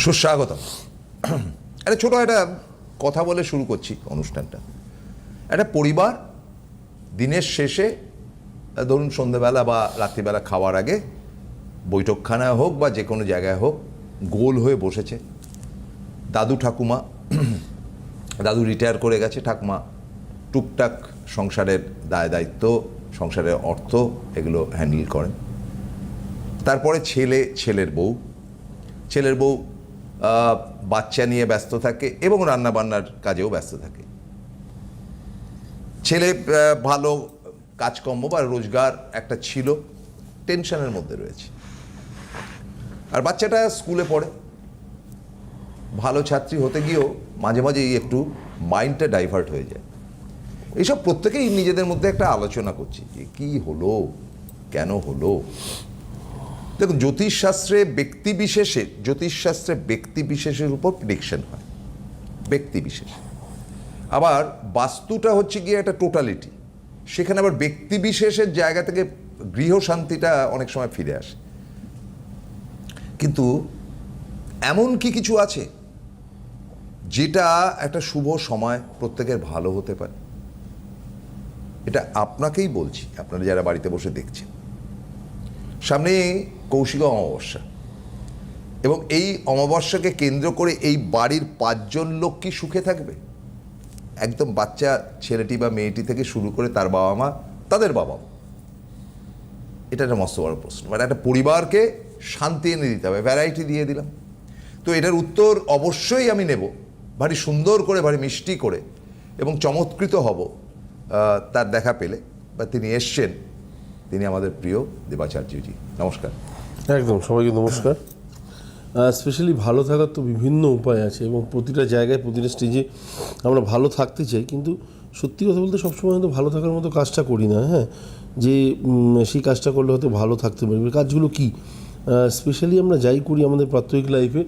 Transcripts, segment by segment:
সুস্বাগতম। একটা ছোট একটা কথা বলে শুরু করছি অনুষ্ঠানটা। একটা পরিবার দিনের শেষে, ধরুন সন্ধেবেলা বা রাত্রিবেলা খাওয়ার আগে বৈঠকখানায় হোক বা যে কোনো জায়গায় হোক, গোল হয়ে বসেছে। দাদু ঠাকুমা, দাদু রিটায়ার করে গেছে ঠাকুমা। টুকটাক সংসারের দায় দায়িত্ব, সংসারের অর্থ এগুলো হ্যান্ডেল করেন। তারপরে ছেলে, ছেলের বউ। ছেলের বউ বাচ্চা নিয়ে ব্যস্ত থাকে এবং রান্না বান্নার কাজেও ব্যস্ত থাকে। ছেলে ভালো কাজকর্ম বা রোজগার একটা ছিল, টেনশনের মধ্যে রয়েছে। আর বাচ্চাটা স্কুলে পড়ে। ভালো ছাত্রী হতে গিয়েও মাঝে মাঝেই একটু মাইন্ডটা ডাইভার্ট হয়ে যায়। এইসব প্রত্যেকেই নিজেদের মধ্যে একটা আলোচনা করছি যে, কী হলো? কেন হলো? দেখুন, জ্যোতিষশাস্ত্রে ব্যক্তি বিশেষে জ্যোতিষশাস্ত্রে ব্যক্তি বিশেষের উপর প্রিডিকশন হয়। ব্যক্তি বিশেষ আবার বাস্তুটা হচ্ছে গিয়ে একটা টোটালিটি সেখানে আবার ব্যক্তি বিশেষের জায়গা থেকে গৃহ শান্তিটা অনেক সময় ফিরে আসে। কিন্তু এমন কি কিছু আছে যেটা একটা শুভ সময় প্রত্যেকের ভালো হতে পারে? এটা আপনাকেই বলছি, আপনারা যারা বাড়িতে বসে দেখছেন। সামনে কৌশিক অমাবস্যা। এবং এই অমাবস্যাকে কেন্দ্র করে এই বাড়ির পাঁচজন লোক কি সুখে থাকবে? একদম বাচ্চা ছেলেটি বা মেয়েটি থেকে শুরু করে তার বাবা মা, তাদের বাবা এটা একটা মস্ত বড় প্রশ্ন। মানে একটা পরিবারকে শান্তি এনে দিতে হবে ভ্যারাইটি দিয়ে দিলাম। তো এটার উত্তর অবশ্যই আমি নেব। ভারী সুন্দর করে, ভারী মিষ্টি করে এবং চমৎকৃত হব তার দেখা পেলে বা তিনি এসছেন। তিনি আমাদের প্রিয় দেবাচার্যজি। নমস্কার। একদম সবাইকে নমস্কার। স্পেশালি ভালো থাকার তো বিভিন্ন উপায় আছে এবং প্রতিটা জায়গায় প্রতিটা স্টেজে আমরা ভালো থাকতে চাই কিন্তু সত্যি কথা বলতে সবসময় হয়তো ভালো থাকার মতো কাজটা করি না হ্যাঁ? যে সেই কাজটা করলে হয়তো ভালো থাকতে পারবে। কাজগুলো কি? স্পেশালি আমরা যাই করি আমাদের প্রাত্যহিক লাইফে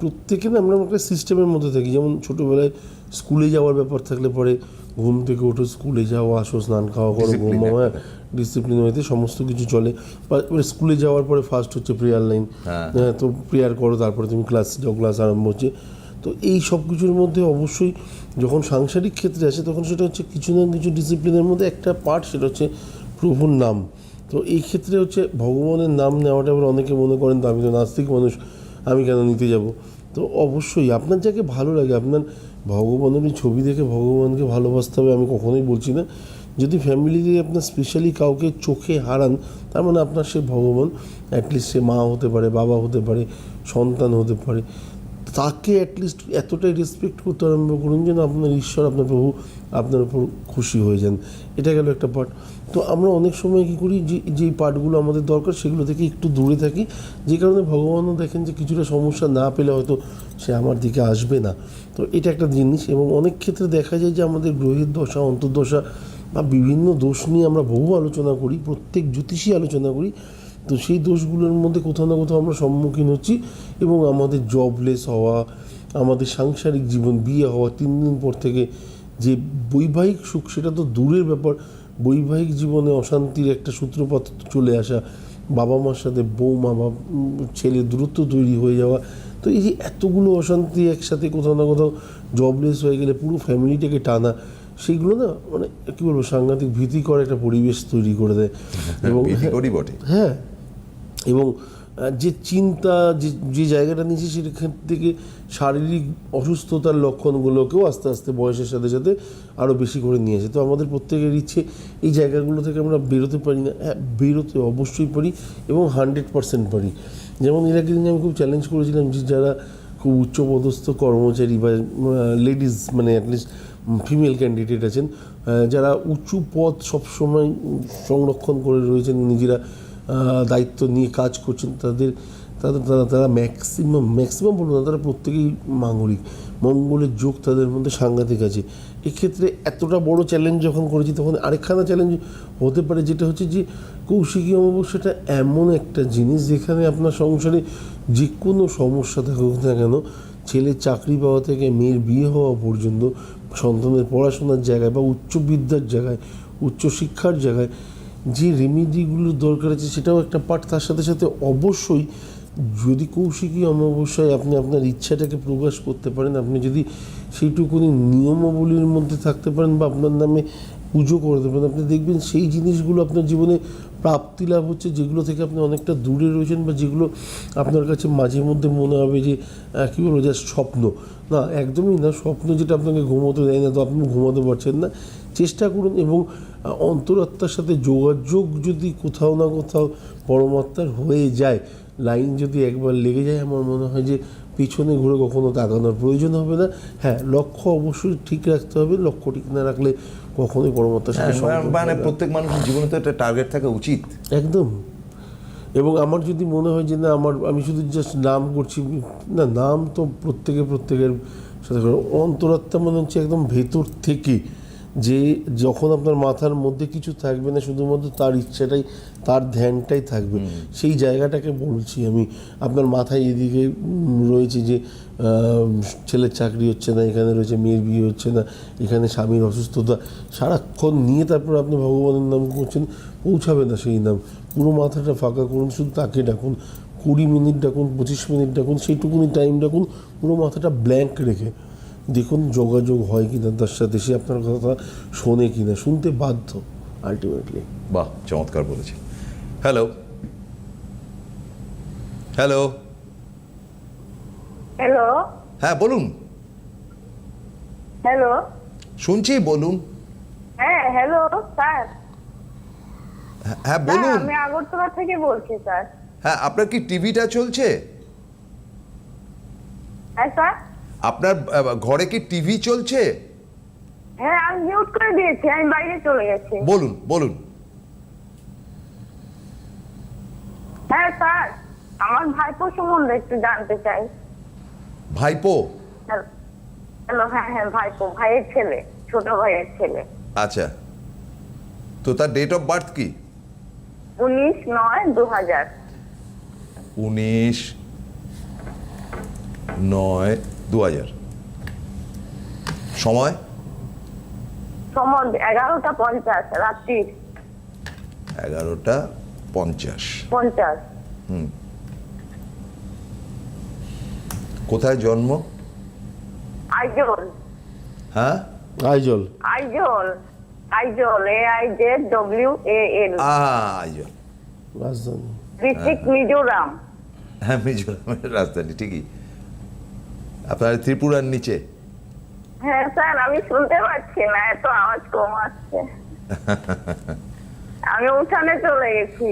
প্রত্যেকে না আমরা একটা সিস্টেমের মধ্যে থাকি। যেমন ছোটোবেলায় স্কুলে যাওয়ার ব্যাপার থাকলে পরে ঘুম থেকে ওঠো স্কুলে যাও আসো স্নান খাওয়া করো ঘুমাও হ্যাঁ। ডিসিপ্লিন হইতে সমস্ত কিছু চলে। বা এবার স্কুলে যাওয়ার পরে ফার্স্ট হচ্ছে প্রেয়ার লাইন হ্যাঁ। তো প্রেয়ার করো তারপরে তুমি ক্লাস যাও ক্লাস আরম্ভ হচ্ছে। তো এই সব কিছুর মধ্যে অবশ্যই যখন সাংসারিক ক্ষেত্রে আসে তখন সেটা হচ্ছে কিছু না কিছু ডিসিপ্লিনের মধ্যে একটা পার্ট সেটা হচ্ছে প্রভুর নাম। তো এই ক্ষেত্রে হচ্ছে ভগবানের নাম নেওয়াটা আবার অনেকে মনে করেন তো আমি তো নাস্তিক মানুষ আমি কেন নিতে যাব? তো অবশ্যই আপনার যাকে ভালো লাগে আপনার ভগবানের ছবি দেখে ভগবানকে ভালোবাসতে হবে আমি কখনোই বলছি না। যদি ফ্যামিলিতে আপনার স্পেশালি কাউকে চোখে হারান, তার মানে আপনার সে ভগবান অ্যাটলিস্ট সে মা হতে পারে, বাবা হতে পারে, সন্তান হতে পারে, তাকে অ্যাটলিস্ট এতটাই রেসপেক্ট করতে আরম্ভ করুন যেন আপনার ঈশ্বর, আপনার প্রভু আপনার উপর খুশি হয়ে যান। এটা গেল একটা পার্ট তো আমরা অনেক সময় কী করি, যে, যেই পার্টগুলো আমাদের দরকার, সেগুলো থেকে একটু দূরে থাকি। যে কারণে ভগবানও দেখেন যে কিছুটা সমস্যা না পেলে হয়তো সে আমার দিকে আসবে না। তো এটা একটা জিনিস এবং অনেক ক্ষেত্রে দেখা যায় যে আমাদের গ্রহের দশা, অন্তর্দশা বা বিভিন্ন দোষ নিয়ে আমরা বহু আলোচনা করি, প্রত্যেক জ্যোতিষী আলোচনা করি। তো সেই দোষগুলোর মধ্যে কোথাও না কোথাও আমরা সম্মুখীন হচ্ছি এবং আমাদের জবলেস হওয়া, আমাদের সাংসারিক জীবন বিয়ে হওয়া, তিন দিন পর থেকে যে বৈবাহিক সুখ, সেটা তো দূরের ব্যাপার। বৈবাহিক জীবনে অশান্তির একটা সূত্রপাত চলে আসা, বাবা মার সাথে বৌমা বা ছেলে দূরত্ব তৈরি হয়ে যাওয়া, তো এই যে এতগুলো অশান্তি একসাথে কোথাও না কোথাও জবলেস হয়ে গেলে পুরো ফ্যামিলিটাকে টানা সেইগুলো না মানে কী বলব সাংঘাতিক ভীতিকর একটা পরিবেশ তৈরি করে দেয়। এবং ভীতিকরই বটে। হ্যাঁ এবং যে চিন্তা যে যে জায়গাটা নিয়েছি সেখান থেকে শারীরিক অসুস্থতার লক্ষণগুলোকেও আস্তে আস্তে বয়সের সাথে সাথে আরও বেশি করে নিয়েছে তো আমাদের প্রত্যেকের ইচ্ছে এই জায়গাগুলো থেকে আমরা বেরোতে পারি না। হ্যাঁ বেরোতে অবশ্যই পারি এবং হান্ড্রেড পারসেন্ট পারি। যেমন এর আগের দিনে আমি খুব চ্যালেঞ্জ করেছিলাম যে যারা খুব উচ্চপদস্থ কর্মচারী বা লেডিস মানে অ্যাটলিস্ট ফিমেল ক্যান্ডিডেট আছেন যারা উঁচু পদ সবসময় সংরক্ষণ করে রয়েছেন, নিজেরা দায়িত্ব নিয়ে কাজ করছেন, তাদের তাদের, তারা তারা ম্যাক্সিমাম ম্যাক্সিমাম বলব না, তারা প্রত্যেকেই মাঙ্গলিক। মঙ্গলের যোগ তাদের মধ্যে সাংঘাতিক আছে। এক্ষেত্রে এতটা বড় চ্যালেঞ্জ যখন করেছি, তখন আরেকখানা চ্যালেঞ্জ হতে পারে, যেটা হচ্ছে যে কৌশিকী অমাবস্যাটা এমন একটা জিনিস যেখানে আপনার সংসারে যে কোনো সমস্যা থাকুক না কেন, ছেলের চাকরি পাওয়া থেকে মেয়ের বিয়ে হওয়া পর্যন্ত সন্তানের পড়াশোনার জায়গায় বা উচ্চ বিদ্যার জায়গায় উচ্চশিক্ষার জায়গায় যে রেমিডিগুলোর দরকার আছে সেটাও একটা পার্ট তার সাথে সাথে অবশ্যই যদি কৌশিকী অমাবস্যায় আপনি আপনার ইচ্ছাটাকে প্রকাশ করতে পারেন, আপনি যদি সেইটুকুনি নিয়মাবলীর মধ্যে থাকতে পারেন বা আপনার নামে পুজো করতে পারেন, আপনি দেখবেন সেই জিনিসগুলো আপনার জীবনে প্রাপ্তি লাভ হচ্ছে যেগুলো থেকে আপনি অনেকটা দূরে রয়েছেন বা যেগুলো আপনার কাছে মাঝে মধ্যে মনে হবে যে কী বলব জাস্ট স্বপ্ন। না, একদমই না, স্বপ্ন যেটা আপনাকে ঘুমোতে দেয় না, তো আপনি ঘুমাতে পারছেন না। চেষ্টা করুন এবং অন্তরাত্মার সাথে যোগাযোগ যদি কোথাও না কোথাও পরমাত্মার হয়ে যায়, লাইন যদি একবার লেগে যায়, আমার মনে হয় যে পিছনে ঘুরে কখনো তাকানোর প্রয়োজন হবে না। হ্যাঁ লক্ষ্য অবশ্যই ঠিক রাখতে হবে। লক্ষ্য ঠিক না রাখলে কখনোই পরবর্তী মানে প্রত্যেক মানুষের জীবনে তো একটা টার্গেট থাকা উচিত। একদম। এবং আমার যদি মনে হয় যে না আমার আমি শুধু জাস্ট নাম করছি না নাম তো প্রত্যেকে প্রত্যেকের সাথে। অন্তরাত্মা মনে হচ্ছে একদম ভেতর থেকে। যে যখন আপনার মাথার মধ্যে কিছু থাকবে না শুধুমাত্র তার ইচ্ছাটাই তার ধ্যানটাই থাকবে। সেই জায়গাটাকে বলছি আমি আপনার মাথায় এদিকে রয়েছে যে ছেলের চাকরি হচ্ছে না এখানে রয়েছে মেয়ের বিয়ে হচ্ছে না এখানে স্বামীর অসুস্থতা সারাক্ষণ নিয়ে তারপর আপনি ভগবানের নাম করছেন পৌঁছাবে না সেই নাম। পুরো মাথাটা ফাঁকা করুন শুধু তাকে ডাকুন কুড়ি মিনিট ডাকুন পঁচিশ মিনিট ডাকুন সেইটুকুনি টাইম ডাকুন পুরো মাথাটা ব্ল্যাঙ্ক রেখে। দেখুন যোগাযোগ হয় কিনা তার সাথে সে আপনার কথা শোনে কিনা শুনতে বাধ্য। আলটিমেটলি বাহ চমৎকার বলেছে হ্যালো হ্যালো হ্যালো হ্যাঁ বলুন। হ্যালো শুনছি বলুন। হ্যাঁ হ্যালো স্যার হ্যাঁ, হ্যাঁ বলুন। আমি আগরতলা থেকে বলছি স্যার হ্যাঁ আপনার কি টিভিটা চলছে? হ্যাঁ স্যার আপনার ঘরে কি টিভি চলছে? হ্যাঁ আমি মিউট করে দিয়েছি আমি বাইরে চলে গেছি। বলুন বলুন। হ্যাঁ স্যার আমার ভাইপো সম্বন্ধে একটু জানতে চাই। ভাইপো? হ্যালো হ্যাঁ হ্যাঁ ভাইপো ভাইয়ের ছেলে ছোট ভাইয়ের ছেলে। আচ্ছা। তো তার ডেট অফ বার্থ কি? উনিশ নয় দু হাজার উনিশ নয় দু হাজার। সময়? সময় এগারোটা পঞ্চাশ রাত্রির এগারোটা পঞ্চাশ। পঞ্চাশ। কোথায় জন্ম? আইজল। হ্যাঁ? Aizawl. Aizawl. Aizawl A I Z W A L Aizawl. রাজধানী। ডিস্ট্রিক্ট মিজোরাম। হ্যাঁ মিজোরামের রাজধানী ঠিকই। আপনার ত্রিপুরার নিচে? হ্যাঁ স্যার আমি শুনতে পাচ্ছি না এত আওয়াজ কম আসছে। আমি উঠানে চলে গেছি।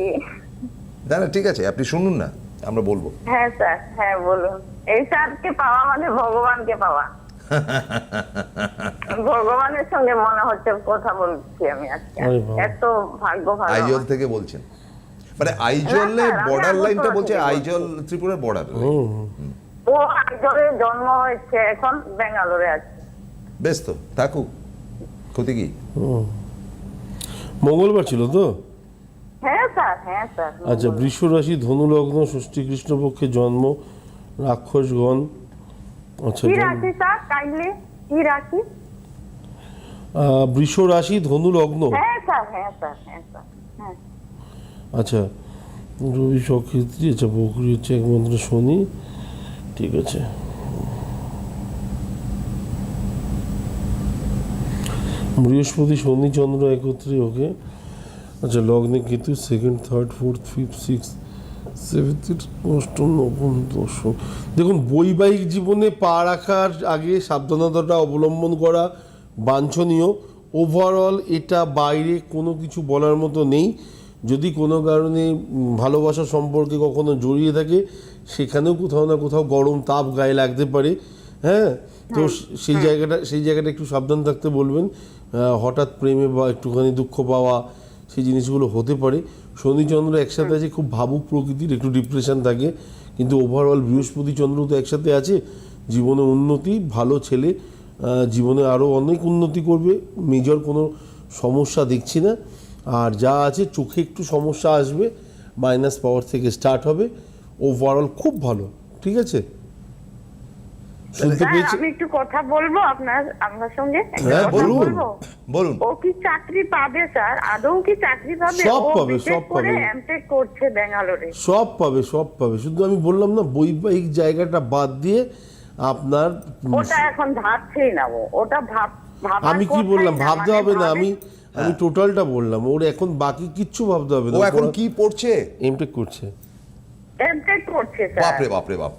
না না ঠিক আছে আপনি শুনুন না আমরা বলব। হ্যাঁ স্যার হ্যাঁ বলুন। এই স্যারকে পাওয়া মানে ভগবানকে পাওয়া। ভগবানের সঙ্গে মনে হচ্ছে কথা বলছি আমি আজকে। এত ভাগ্য ভালো আইজল থেকে বলছেন। মানে আইজলে বর্ডার লাইনটা বলছে আইজল ত্রিপুরার বর্ডার হুম। ও আইজলে জন্ম হয়েছে এখন বেঙ্গালোরে আছে। বেশ তো থাকুক। ক্ষতি কি? মঙ্গলবার ছিল তো? হ্যাঁ স্যার হ্যাঁ স্যার আচ্ছা বৃষ রাশি ধনু লগ্ন ষষ্ঠী কৃষ্ণপক্ষে জন্ম রাক্ষসগণ আচ্ছা কি জন্ম- স্যার কাইন্ডলি কি রাখি বৃষ রাশি ধনু লগ্ন হ্যাঁ স্যার হ্যাঁ স্যার হ্যাঁ স্যার হ্যাঁ। আচ্ছা রবি সক্ষেত্রী আচ্ছা বকরি হচ্ছে একমাত্র শনি। ঠিক আছে। বৃহস্পতি, শনি, চন্দ্র একত্রে ওকে। আচ্ছা লগ্নে Ketu second third fourth fifth six seventh অষ্টম, নবম, দশম। দেখুন, বৈবাহিক জীবনে পা রাখার আগে সাবধানতাটা অবলম্বন করা বাঞ্ছনীয়। ওভারঅল এটা বাইরে কোনো কিছু বলার মতো নেই। যদি কোনো কারণে ভালোবাসা সম্পর্কে কখনো জড়িয়ে থাকে সেখানেও কোথাও না কোথাও গরম তাপ গায়ে লাগতে পারে হ্যাঁ? তো সেই জায়গাটা সেই জায়গাটা একটু সাবধান থাকতে বলবেন। হঠাৎ প্রেমে বা একটুখানি দুঃখ পাওয়া সেই জিনিসগুলো হতে পারে। শনিচন্দ্র একসাথে আছে খুব ভাবুক প্রকৃতির একটু ডিপ্রেশন থাকে। কিন্তু ওভারঅল বৃহস্পতি চন্দ্র তো একসাথে আছে। জীবনে উন্নতি ভালো ছেলে জীবনে আরও অনেক উন্নতি করবে। মেজর কোনো সমস্যা দেখছি না। আর যা আছে চোখে একটু সমস্যা আসবে। মাইনাস পাওয়ার থেকে স্টার্ট হবে। ওভারঅল খুব ভালো ঠিক আছে? শুনতে পেয়েছি আমি একটু কথা বলব আপনার আপনার সঙ্গে? হ্যাঁ, বলুন। বলুন। ও কি চাকরি পাবে স্যার? আদৌ কি চাকরি পাবে? সব পাবে, সব পাবে। এমটেক করছে ব্যাঙ্গালোরে। সব পাবে সব পাবে। শুধু আমি বললাম না বৈবাহিক জায়গাটা বাদ দিয়ে আপনার ওটা এখন ভাবছেই না ও। ওটা ভাব আমি কি বললাম ভাবতে মানে হবে না। আমি আমি টোটালটা বললাম। ওর এখন বাকি কিচ্ছু ভাবতে হবে না। ও এখন কি পড়ছে? এমটেক করছে। এমটেক করছে স্যার বাপরে বাপরে বাপ।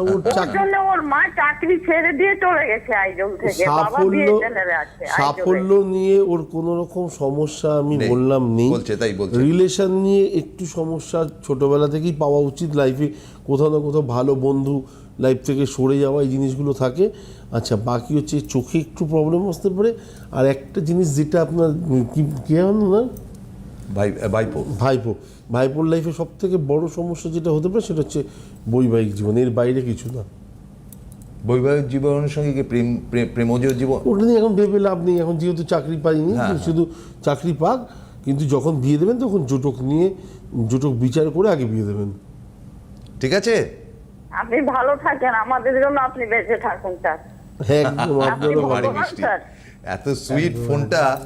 ওর ওর জন্য ওর মা চাকরি ছেড়ে দিয়ে চলে গেছে আইজল থেকে। বাবা সাফল্য বিএসএনএল আছে সাফল্য নিয়ে ওর কোন রকম সমস্যা আমি বললাম নেই। বলছে, তাই বলছে। রিলেশন নিয়ে একটু সমস্যা ছোটবেলা থেকেই পাওয়া উচিত লাইফে কোথাও না কোথাও ভালো বন্ধু লাইফ থেকে সরে যাওয়া এই জিনিসগুলো থাকে। আচ্ছা বাকি হচ্ছে চোখে একটু প্রবলেম আসতে পারে। আর একটা জিনিস যেটা আপনার কি কি না ভাই ভাইপো। ভাইপো। ভাইপোর লাইফে সব থেকে বড় সমস্যা যেটা হতে পারে সেটা হচ্ছে বৈবাহিক জীবন। এর বাইরে কিছু না। বৈবাহিক জীবনের সঙ্গে কি প্রেম প্রে- প্রেমজ জীবন ওটা নিয়ে এখন ভেবে লাভ নেই। এখন যেহেতু চাকরি পাইনি হ্যাঁ, শুধু চাকরি পাক কিন্তু যখন বিয়ে দেবেন তখন জোটক নিয়ে জোটক বিচার করে আগে বিয়ে দেবেন। ঠিক আছে? আপনি ভালো থাকেন। আমাদের জন্য আপনি বেঁচে থাকুন স্যার। হ্যাঁ একদম আপনারও ভারী মিষ্টি স্যার। এত সুইট ফোনটা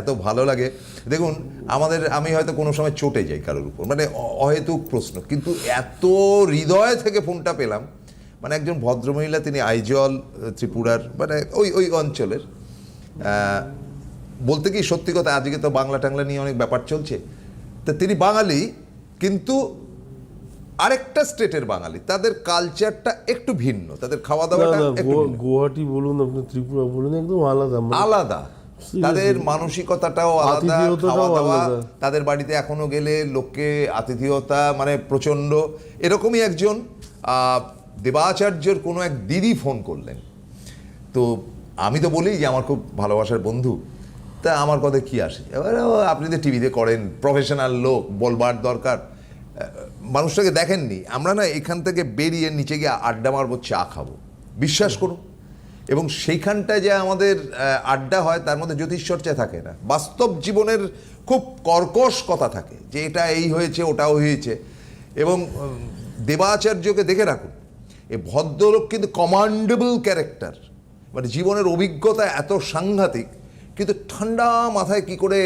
এত ভালো লাগে। দেখুন আমাদের আমি হয়তো কোনো সময় চটে যাই কারোর উপর মানে অহেতুক প্রশ্ন। কিন্তু এত হৃদয় থেকে ফোনটা পেলাম মানে একজন ভদ্রমহিলা তিনি আইজল ত্রিপুরার মানে ওই ওই অঞ্চলের। বলতে কি সত্যি কথা আজকে তো বাংলা টাংলা নিয়ে অনেক ব্যাপার চলছে। তা তিনি বাঙালি কিন্তু আরেকটা স্টেটের বাঙালি। তাদের কালচারটা একটু ভিন্ন তাদের খাওয়া দাওয়াটা। গুয়াহাটি বলুন আপনার ত্রিপুরা বলুন একদম আলাদা। মানে আলাদা। তাদের মানসিকতাটাও আলাদা খাওয়া দাওয়া তাদের বাড়িতে এখনও গেলে লোককে আতিথেয়তা মানে প্রচণ্ড এরকমই একজন দেবাচার্যের কোনো এক দিদি ফোন করলেন। তো আমি তো বলি যে আমার খুব ভালোবাসার বন্ধু। তা আমার কথা কি আসে? এবার আপনি তো টিভিতে করেন প্রফেশনাল লোক বলবার দরকার। মানুষটাকে দেখেননি। আমরা না এখান থেকে বেরিয়ে নিচে গিয়ে আড্ডা মারবো চা খাব। বিশ্বাস করুন। এবং সেইখানটায় যে আমাদের আড্ডা হয়, তার মধ্যে জ্যোতিষচর্চা থাকে না। বাস্তব জীবনের খুব কর্কশ কথা থাকে যে এটা এই হয়েছে, ওটাও হয়েছে। এবং দেবাচার্যকে দেখে রাখুন, এ ভদ্রলোক কিন্তু কমান্ডেবল ক্যারেক্টার মানে জীবনের অভিজ্ঞতা এত সাংঘাতিক, কিন্তু ঠান্ডা মাথায় কি করে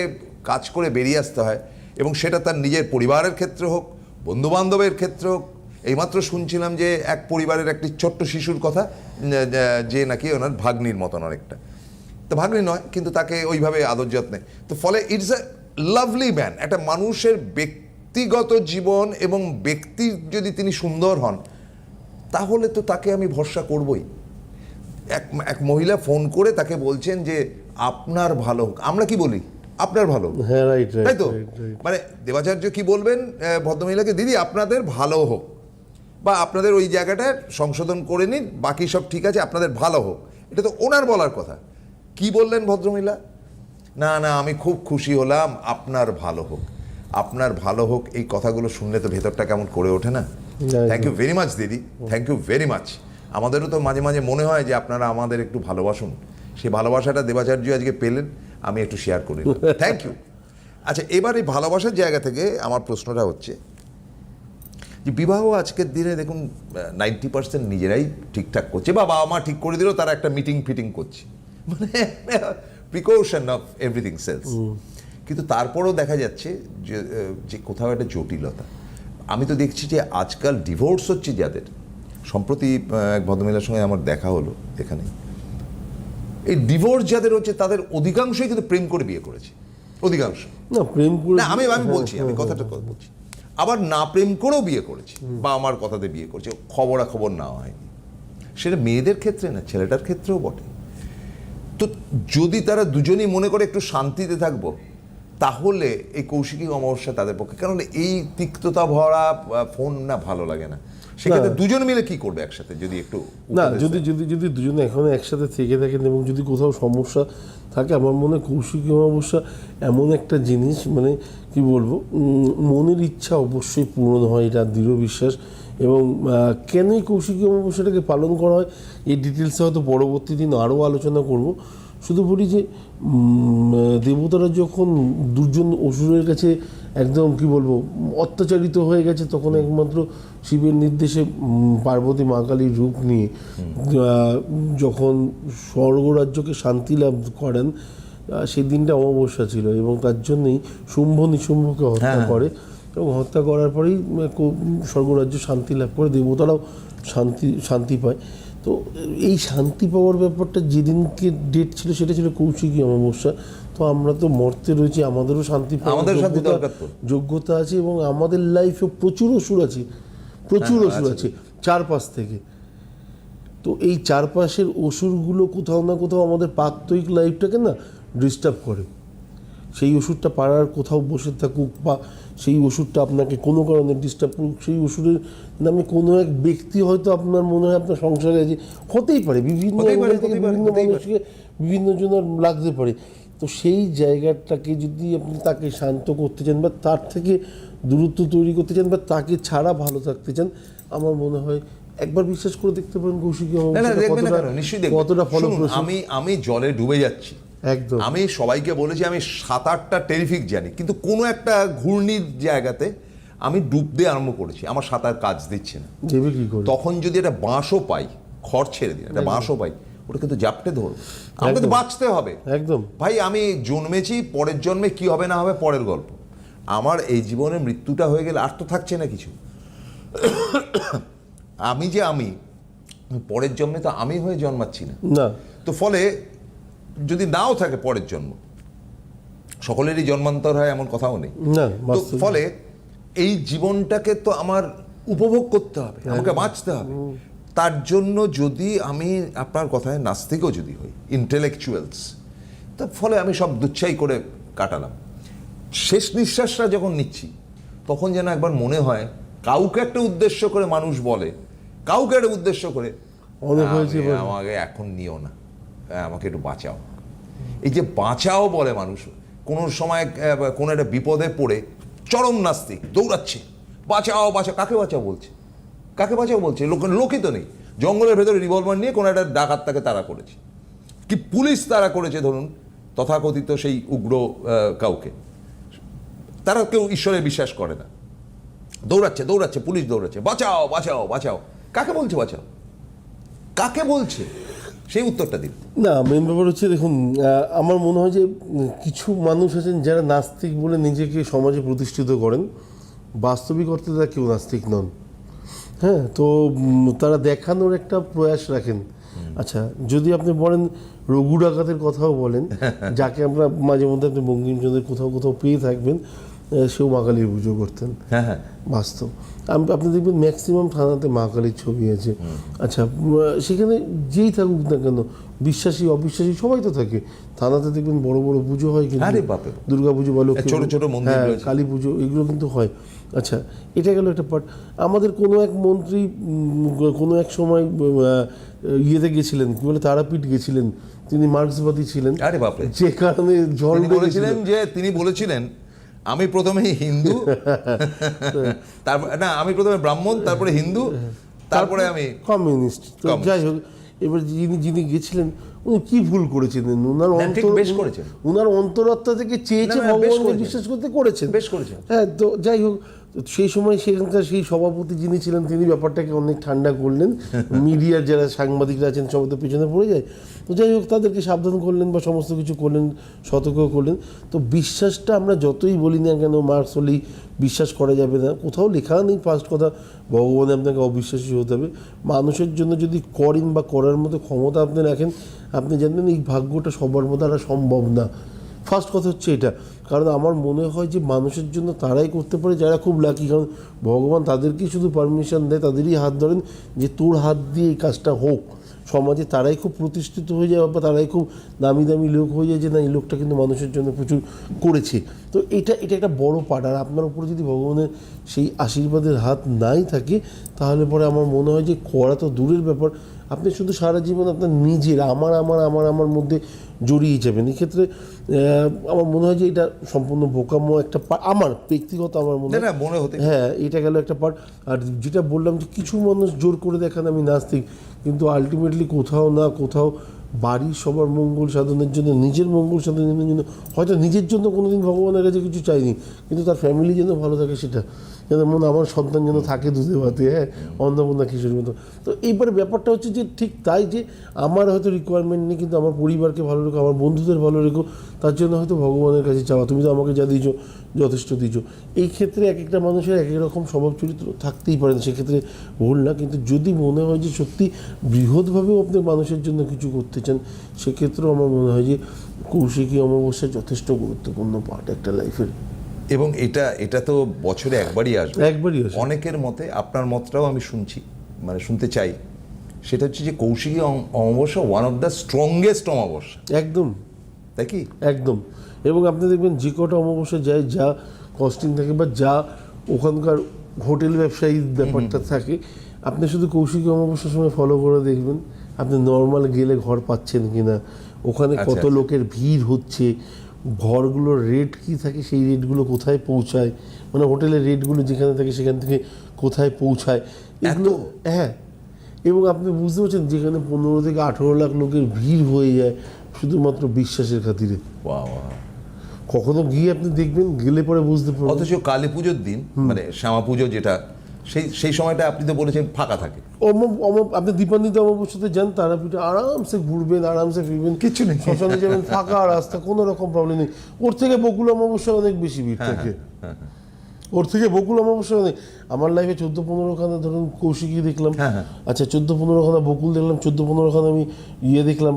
কাজ করে বেরিয়ে আসতে হয়? এবং সেটা তার নিজের পরিবারের ক্ষেত্রে হোক বন্ধু বান্ধবের ক্ষেত্রে হোক এইমাত্র শুনছিলাম যে এক পরিবারের একটি ছোট্ট শিশুর কথা যে- নাকি ওনার ভাগ্নির মতন অনেকটা। তো ভাগ্নি নয় কিন্তু তাকে ওইভাবে আদর যত্নে। তো ফলে ইটস এ লাভলি ম্যান একটা মানুষের ব্যক্তিগত জীবন এবং ব্যক্তির যদি তিনি সুন্দর হন তাহলে তো তাকে আমি ভরসা করবই। এক এক মহিলা ফোন করে তাকে বলছেন যে আপনার ভালো হোক। আমরা কি বলি? আপনার ভালো হোক। হ্যাঁ তাই তো? মানে দেবাচার্য কি বলবেন ভদ্রমহিলাকে দিদি আপনাদের ভালো হোক। বা আপনাদের ওই জায়গাটা সংশোধন করে নিন বাকি সব ঠিক আছে আপনাদের ভালো হোক। এটা তো ওনার বলার কথা। কি বললেন ভদ্রমহিলা? না না আমি খুব খুশি হলাম আপনার ভালো হোক। আপনার ভালো হোক এই কথাগুলো শুনলে তো ভেতরটা কেমন করে ওঠে না? থ্যাংক ইউ ভেরি মাচ দিদি। থ্যাংক ইউ ভেরি মাচ আমাদেরও তো মাঝে মাঝে মনে হয় যে আপনারা আমাদের একটু ভালোবাসুন। সেই ভালোবাসাটা দেবাচার্য আজকে পেলেন আমি একটু শেয়ার করি থ্যাংক ইউ আচ্ছা এবার এই ভালোবাসার জায়গা থেকে আমার প্রশ্নটা হচ্ছে যে বিবাহ আজকের দিনে দেখুন নাইনটি পার্সেন্ট নিজেরাই ঠিকঠাক করছে বা বাবা মা ঠিক করে দিল তারা একটা মিটিং ফিটিং করছে। মানে প্রিকশন অফ এভরিথিং সেলস কিন্তু তারপরেও দেখা যাচ্ছে যে যে কোথাও একটা জটিলতা। আমি তো দেখছি যে আজকাল ডিভোর্স হচ্ছে যাদের। সম্প্রতি এক ভদ্রমহিলার সঙ্গে আমার দেখা হলো এখানে। এই ডিভোর্স যাদের হচ্ছে তাদের অধিকাংশই কিন্তু প্রেম করে বিয়ে করেছে। অধিকাংশ। না প্রেম করে না আমি আমি বলছি আমি কথাটা বলছি। আবার না প্রেম করেও বিয়ে করেছি, বা আমার কথাতে বিয়ে করেছে, খবরাখবর না হয়নি। সেটা মেয়েদের ক্ষেত্রে না, ছেলেটার ক্ষেত্রেও বটে। তো যদি তারা দুজনেই মনে করে একটু শান্তিতে থাকব, তাহলে এই কৌশিকী অমাবস্যা তাদের পক্ষে কারণ এই তিক্ততা ভরা ফোন না ভালো লাগে না। সেক্ষেত্রে দুজন মিলে কি করবে একসাথে যদি একটু না যদি যদি যদি দুজনে এখনও একসাথে থেকে থাকেন এবং যদি কোথাও সমস্যা থাকে আমার মনে হয় কৌশিকী অমাবস্যা এমন একটা জিনিস মানে কি বলব মনের ইচ্ছা অবশ্যই পূরণ হয় এটা দৃঢ় বিশ্বাস এবং কেন এই কৌশিকী অমাবস্যাটাকে পালন করা হয় এই ডিটেলসে হয়তো পরবর্তী দিন আরও আলোচনা করব। শুধু বলি যে দেবতারা যখন দুর্জন অসুরের কাছে একদম কি বলব অত্যাচারিত হয়ে গেছে তখন একমাত্র শিবের নির্দেশে পার্বতী মা কালীর রূপ নিয়ে। যখন স্বর্গরাজ্যকে শান্তি লাভ করেন সেই দিনটা অমাবস্যা ছিল এবং তার জন্যই শুম্ভ নিশুম্ভকে হত্যা হ্যাঁ। করে এবং হত্যা করার পরেই স্বর্গরাজ্য শান্তি লাভ করে দেবতারাও শান্তি শান্তি পায়। তো এই শান্তি পাওয়ার ব্যাপারটা যেদিনকে ডেট ছিল সেটা ছিল কৌশিকী অমাবস্যা। তো আমরা তো মর্তে রয়েছি আমাদেরও শান্তি আমাদের শান্তি দরকার তো। যোগ্যতা আছে এবং আমাদের লাইফে প্রচুর অসুর আছে প্রচুর হ্যাঁ, অসুর আছে। চারপাশ থেকে। তো এই চারপাশের অসুরগুলো কোথাও না কোথাও আমাদের প্রাত্যহিক লাইফটাকে না ডিস্টার্ব করে। সেই ওষুধটা পাড়ার কোথাও বসে থাকুক বা সেই ওষুধটা আপনাকে কোনো কারণে ডিস্টার্ব করুক সেই ওষুধের নামে কোনো এক ব্যক্তি হয়তো আপনার মনে হয় আপনার সংসারে আছে হতেই পারে। বিভিন্ন বিভিন্ন মানুষকে বিভিন্ন জনের লাগতে পারে। তো সেই জায়গাটাকে যদি আপনি তাকে শান্ত করতে চান বা তার থেকে দূরত্ব তৈরি করতে চান বা তাকে ছাড়া ভালো থাকতে চান আমার মনে হয় একবার বিশ্বাস করে দেখতে পারেন কৌশিকী কতটা- ফলপ্রসূ। আমি আমি জলে ডুবে যাচ্ছি। একদম। আমি সবাইকে বলেছি আমি সাঁতারটা টেরিফিক জানি কিন্তু কোনো একটা ঘূর্ণির জায়গাতে আমি ডুবতে আরম্ভ করেছি। আমার সাঁতার কাজ দিচ্ছে না। তখন যদি একটা বাঁশও পাই খড় ছেড়ে দিন একটা বাঁশও পাই ওটা কিন্তু জাপটে ধরবো। আমাকে তো বাঁচতে হবে। একদম। ভাই আমি জন্মেছি পরের জন্মে কি হবে না হবে পরের গল্প। আমার এই জীবনে মৃত্যুটা হয়ে গেলে আর তো থাকছে না কিছু। আমি যে আমি পরের জন্মে তো আমি হয়ে জন্মাচ্ছি না। তো ফলে যদি নাও থাকে পরের জন্ম সকলেরই জন্মান্তর হয় এমন কথাও নেই। তো ফলে এই জীবনটাকে তো আমার উপভোগ করতে হবে আমাকে বাঁচতে হবে। তার জন্য যদি আমি আপনার কথায় নাস্তিকও যদি হই ইন্টেলেকচুয়ালস তার ফলে আমি সব দুচ্ছাই করে কাটালাম। শেষ নিঃশ্বাসটা যখন নিচ্ছি তখন যেন একবার মনে হয় কাউকে একটা উদ্দেশ্য করে মানুষ বলে কাউকে একটা উদ্দেশ্য করে। আমাকে এখন নিও না। হ্যাঁ, আমাকে একটু বাঁচাও। এই যে বাঁচাও বলে মানুষ কোনো সময় কোনো একটা বিপদে পড়ে চরম নাস্তিক দৌড়াচ্ছে। বাঁচাও বাঁচাও কাকে বাঁচাও বলছে? কাকে বাঁচাও বলছে? লোক লোকই তো নেই। জঙ্গলের ভেতরে রিভলভার নিয়ে কোনো একটা ডাকাত তাকে তারা করেছে। কি পুলিশ তারা করেছে ধরুন, তথাকথিত সেই উগ্র কাউকে। তারা কেউ ঈশ্বরে বিশ্বাস করে না। দৌড়াচ্ছে দৌড়াচ্ছে, পুলিশ দৌড়াচ্ছে। বাঁচাও বাঁচাও বাঁচাও। কাকে বলছে বাঁচাও? কাকে বলছে? সেই উত্তরটা দিন। না মেন ব্যাপার হচ্ছে দেখুন আমার মনে হয় যে কিছু মানুষ আছেন যারা নাস্তিক বলে নিজেকে সমাজে প্রতিষ্ঠিত করেন। বাস্তবিক অর্থে তারা কেউ নাস্তিক নন। হ্যাঁ তো তারা দেখানোর একটা প্রয়াস রাখেন। আচ্ছা যদি আপনি বলেন রঘু ডাকাতের কথাও বলেন যাকে আমরা মাঝে মধ্যে আপনি বঙ্কিমচন্দ্রের কোথাও কোথাও পেয়ে থাকবেন সেও মা কালীর পুজো করতেন। হ্যাঁ হ্যাঁ। বাস্তব। আমি আপনি দেখবেন ম্যাক্সিমাম থানাতে মা কালীর ছবি আছে। আচ্ছা সেখানে যেই থাকুক না কেন বিশ্বাসী অবিশ্বাসী সবাই তো থাকে। থানাতে দেখবেন বড় বড় পুজো হয় কিন্তু। দুর্গা পুজো বা লক্ষ্মী ছোট ছোট মন্দির হ্যাঁ। কালী পুজো এগুলো কিন্তু হয়। আচ্ছা এটা গেল একটা পার্ট আমাদের কোনো এক মন্ত্রী কোনো এক সময় ইয়েতে গেছিলেন কি বলে তারাপীঠ গেছিলেন তিনি মার্ক্সবাদী ছিলেন। আরে বাপরে। যে কারণে জল বলেছিলেন যে তিনি বলেছিলেন আমি প্রথমে হিন্দু তারপর না আমি প্রথমে ব্রাহ্মণ তারপরে হিন্দু তারপরে আমি কমিউনিস্ট তো যাই হোক এবার যিনি যিনি গেছিলেন উনি কি ভুল করেছিলেন? হ্যাঁ, অন্তর বেশ করেছেন। ওনার অন্তরাত্মা থেকে চেয়েছে ভগবানকে। বিশ্বাস করতে করেছেন। বেশ করেছেন। হ্যাঁ তো যাই হোক সেই সময় সেখানকার সেই সভাপতি যিনি ছিলেন, তিনি ব্যাপারটাকে অনেক ঠান্ডা করলেন। মিডিয়ার যারা সাংবাদিকরা আছেন, সবাই তো পেছনে পড়ে যায়। তো যাই হোক, তাদেরকে সাবধান করলেন বা সমস্ত কিছু করলেন, সতর্ক করলেন। তো বিশ্বাসটা আমরা যতই বলি না কেন, মার্কস হলেই বিশ্বাস করা যাবে না। কোথাও লেখা নেই ফার্স্ট কথা, ভগবানে আপনাকে অবিশ্বাসী হতে হবে। মানুষের জন্য যদি করেন বা করার মতো ক্ষমতা আপনি রাখেন, আপনি জানেন এই ভাগ্যটা সবার মতো আর সম্ভব না। ফার্স্ট কথা হচ্ছে এটা। কারণ আমার মনে হয় যে মানুষের জন্য তারাই করতে পারে যারা খুব লাকি কারণ ভগবান তাদেরকেই শুধু পারমিশন দেয়, তাদেরই হাত ধরেন যে তোর হাত দিয়ে এই কাজটা হোক। সমাজে তারাই খুব প্রতিষ্ঠিত হয়ে যায় বা তারাই খুব দামি দামি লোক হয়ে যায় যে না, এই লোকটা কিন্তু মানুষের জন্য প্রচুর করেছে। তো এটা এটা একটা বড় পার্ট আর আপনার উপরে যদি ভগবানের সেই আশীর্বাদের হাত নাই থাকে, তাহলে পরে আমার মনে হয় যে করা তো দূরের ব্যাপার। আপনি শুধু সারা জীবন আপনার নিজের আমার আমার আমার আমার মধ্যে জড়িয়ে যাবেন। এক্ষেত্রে আমার মনে হয় যে এটা সম্পূর্ণ বোকামো একটা আমার ব্যক্তিগত আমার মনে হয় না মনে হতে হ্যাঁ এটা গেল একটা পার্ট আর যেটা বললাম যে কিছু মানুষ জোর করে দেখান আমি নাস্তিক কিন্তু আলটিমেটলি কোথাও না কোথাও বাড়ির সবার মঙ্গল সাধনের জন্য নিজের মঙ্গল সাধনের জন্য হয়তো নিজের জন্য কোনোদিন ভগবানের কাছে কিছু চাইনি কিন্তু তার ফ্যামিলি যেন ভালো থাকে সেটা। যেমন আমার সন্তান যেন থাকে দুধে ভাতে হ্যাঁ অন্নপূর্ণা কিশোর মতো। তো এইবারে ব্যাপারটা হচ্ছে যে ঠিক তাই যে আমার হয়তো রিকোয়ারমেন্ট নেই, কিন্তু আমার পরিবারকে ভালো রেখো, আমার বন্ধুদের ভালো রেখো, তার জন্য হয়তো ভগবানের কাছে চাওয়া। তুমি তো আমাকে যা দিয়েছ, যথেষ্ট দিয়েছ। এই ক্ষেত্রে এক একটা মানুষের এক এক রকম স্বভাব চরিত্র থাকতেই পারে না, সেক্ষেত্রে ভুল না। কিন্তু যদি মনে হয় যে সত্যি বৃহৎভাবেও আপনি মানুষের জন্য কিছু করতে চান, সেক্ষেত্রেও আমার মনে হয় যে কৌশিকী অমাবস্যা যথেষ্ট গুরুত্বপূর্ণ পার্ট একটা লাইফের এবং এটা এটা তো বছরে একবারই আসবে। একবারই আসে অনেকের মতে আপনার মতটাও আমি শুনছি মানে শুনতে চাই। সেটা হচ্ছে যে কৌশিকী অম- অমাবস্যা ওয়ান অফ দ্য স্ট্রংগেস্ট অমাবস্যা। একদম। তাই কি? একদম। এবং আপনি দেখবেন যে কটা অমাবস্যা যায় যা কস্টিং থাকে বা যা ওখানকার হোটেল ব্যবসায়ী ব্যাপারটা থাকে আপনি শুধু কৌশিকী অমাবস্যার সময় ফলো করে দেখবেন আপনি নর্মাল গেলে ঘর পাচ্ছেন কিনা ওখানে আচ্ছা, কত আচ্ছা। লোকের ভিড় হচ্ছে ঘরগুলোর রেট কি থাকে সেই রেটগুলো কোথায় পৌঁছায়? মানে হোটেলের রেটগুলো যেখানে থাকে সেখান থেকে কোথায় পৌঁছায়? এগুলো হ্যাঁ। এবং আপনি বুঝতে পারছেন যেখানে পনেরো থেকে আঠেরো লাখ লোকের ভিড় হয়ে যায় শুধুমাত্র বিশ্বাসের খাতিরে। কখনো গিয়ে আপনি দেখবেন গেলে পরে বুঝতে পারবেন। অথচ কালী পুজোর দিন মানে শ্যামা পুজো যেটা সেই সেই সময়টা আপনি তো বলেছেন ফাঁকা থাকে। অম- অম- আপনি দীপান্বিত অমাবস্যাতে যান তারাপীঠে আরামসে ঘুরবেন আরামসে ফিরবেন। কিছু নেই। শ্মশানে যাবেন ফাঁকা রাস্তা কোনো রকম প্রবলেম নেই। ওর থেকে বকুল অমাবস্যা অনেক বেশি ভিড় হ্যাঁ, থাকে। ওর থেকে বকুল অমাবস্যা অনেক আমার লাইফে চোদ্দ পনেরো খানা ধরুন কৌশিকী দেখলাম। হ্যাঁ, হ্যাঁ। আচ্ছা চোদ্দ পনেরো খানা বকুল দেখলাম চোদ্দ পনেরো খানা আমি ইয়ে দেখলাম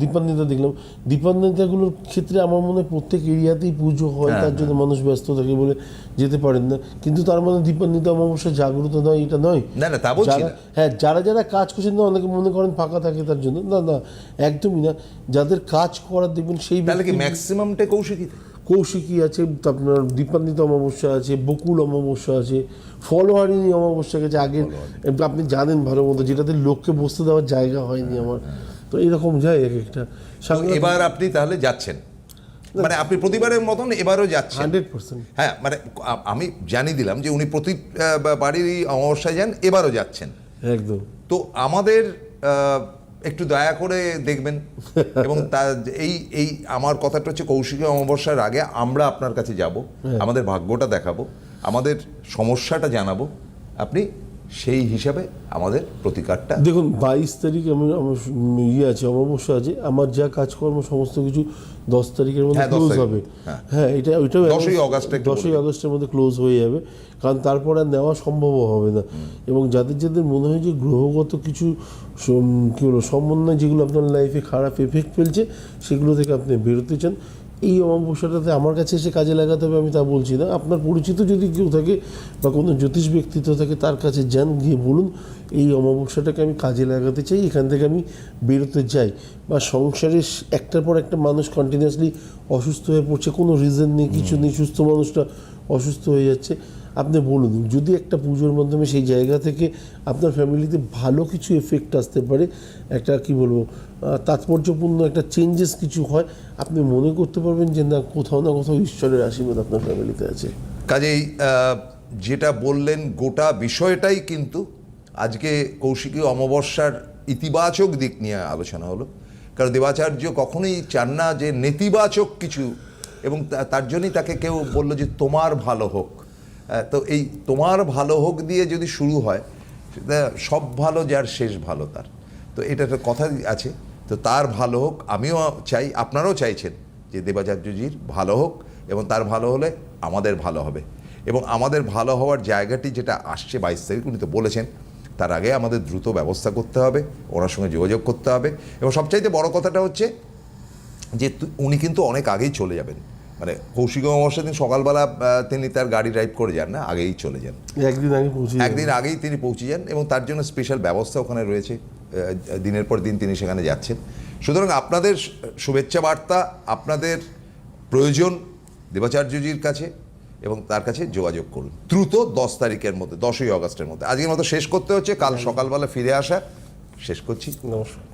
দীপান্বিতা দেখলাম। দীপান্বিতাগুলোর ক্ষেত্রে আমার মনে হয় প্রত্যেক এরিয়াতেই পুজো হয় হ্যাঁ, তার জন্য মানুষ ব্যস্ত থাকে বলে যেতে পারেন না। কিন্তু তার মানে দীপান্বিতা অমাবস্যা জাগ্রত নয় এটা নয়। না না তা বলছি যারা হ্যাঁ যারা যারা কাজ করছেন না অনেকে মনে করেন ফাঁকা থাকে তার জন্য। না না একদমই না। যাদের কাজ করার দেখবেন সেই ম্যাক্সিমামটা কৌশিকীতে কৌশিকী আছে আপনার দীপান্বিত অমাবস্যা আছে বকুল অমাবস্যা আছে ফলোয়ারিণী অমাবস্যা গেছে আগে আপনি জানেন ভালো মতো যেটাতে লোককে বসতে দেওয়ার জায়গা হয়নি আমার। তো এরকম যায় এক একটা। এবার আপনি তাহলে যাচ্ছেন। মানে আপনি প্রতিবারের মতন এবারও যাচ্ছেন। Hundred percent. হ্যাঁ মানে আমি জানিয়ে দিলাম যে উনি প্রতি আহ, বা- বাড়ির অমাবস্যায় যান এবারও যাচ্ছেন। একদম। তো আমাদের একটু দয়া করে দেখবেন। এবং তা এই এই আমার কথাটা হচ্ছে কৌশিক অমাবস্যার আগে আমরা আপনার কাছে যাব আমাদের ভাগ্যটা দেখাবো আমাদের সমস্যাটা জানাব। আপনি সেই হিসাবে আমাদের প্রতিকারটা দেখুন বাইশ তারিখ আমি আমার ইয়ে আছে অমাবস্যা আছে আমার যা কাজকর্ম সমস্ত কিছু দশ তারিখের মধ্যে হ্যাঁ, ক্লোজ হবে। হ্যাঁ। হ্যাঁ এটা ওইটাও দশই অগাস্টে দশই। আগস্টের মধ্যে ক্লোজ হয়ে যাবে কারণ তারপর আর নেওয়া সম্ভবও হবে না। এবং যাদের যাদের মনে হয় যে গ্রহগত কিছু কী বলব সমন্বয় যেগুলো আপনার লাইফে খারাপ এফেক্ট ফেলছে সেগুলো থেকে আপনি বেরোতে চান। এই অমাবস্যাটাতে আমার কাছে এসে কাজে লাগাতে হবে আমি তা বলছি না। আপনার পরিচিত যদি কেউ থাকে বা কোনো জ্যোতিষ ব্যক্তিত্ব থাকে তার কাছে যান গিয়ে বলুন এই অমাবস্যাটাকে আমি কাজে লাগাতে চাই এখান থেকে আমি বেরোতে চাই বা সংসারে একটার পর একটা মানুষ কন্টিনিউয়াসলি অসুস্থ হয়ে পড়ছে কোনো রিজন নেই কিছু নেই সুস্থ মানুষটা অসুস্থ হয়ে যাচ্ছে আপনি বলুন, যদি একটা পুজোর মাধ্যমে সেই জায়গা থেকে আপনার ফ্যামিলিতে ভালো কিছু এফেক্ট আসতে পারে, একটা কি বলব তাৎপর্যপূর্ণ একটা চেঞ্জেস কিছু হয়, আপনি মনে করতে পারবেন যে না, কোথাও না কোথাও ঈশ্বরের আশীর্বাদ আপনার ফ্যামিলিতে আছে। কাজেই যেটা বললেন গোটা বিষয়টাই কিন্তু আজকে কৌশিকী অমাবস্যার ইতিবাচক দিক নিয়ে আলোচনা হলো। কারণ দেবাচার্য কখনোই চান না যে নেতিবাচক কিছু, এবং তার জন্যই তাকে কেউ বলল যে তোমার ভালো হোক। তো এই তোমার ভালো হোক দিয়ে যদি শুরু হয়, সেটা সব ভালো যার শেষ ভালো তার। তো এটা একটা কথা আছে, তো তার ভালো হোক, আমিও চাই, আপনারাও চাইছেন যে দেবাচার্যজির ভালো হোক এবং তার ভালো হলে আমাদের ভালো হবে। এবং আমাদের ভালো হওয়ার জায়গাটি যেটা আসছে বাইশ তারিখ, উনি তো বলেছেন, তার আগে আমাদের দ্রুত ব্যবস্থা করতে হবে, ওনার সঙ্গে যোগাযোগ করতে হবে। এবং সবচাইতে বড় কথাটা হচ্ছে যে উনি কিন্তু অনেক আগেই চলে যাবেন। মানে কৌশিক অমাবস্যার দিন সকালবেলা তিনি তার গাড়ি ড্রাইভ করে যান না আগেই চলে যান। একদিন আগে পৌঁছে একদিন আগেই তিনি পৌঁছে যান এবং তার জন্য স্পেশাল ব্যবস্থা ওখানে রয়েছে। দিনের পর দিন তিনি সেখানে যাচ্ছেন। সুতরাং আপনাদের শুভেচ্ছা বার্তা আপনাদের প্রয়োজন দেবাচার্যজির কাছে এবং তার কাছে যোগাযোগ করুন। দ্রুত দশ তারিখের মধ্যে দশই অগস্টের মধ্যে। আজকের মতো শেষ করতে হচ্ছে। কাল সকালবেলা ফিরে আসা। শেষ করছি। নমস্কার।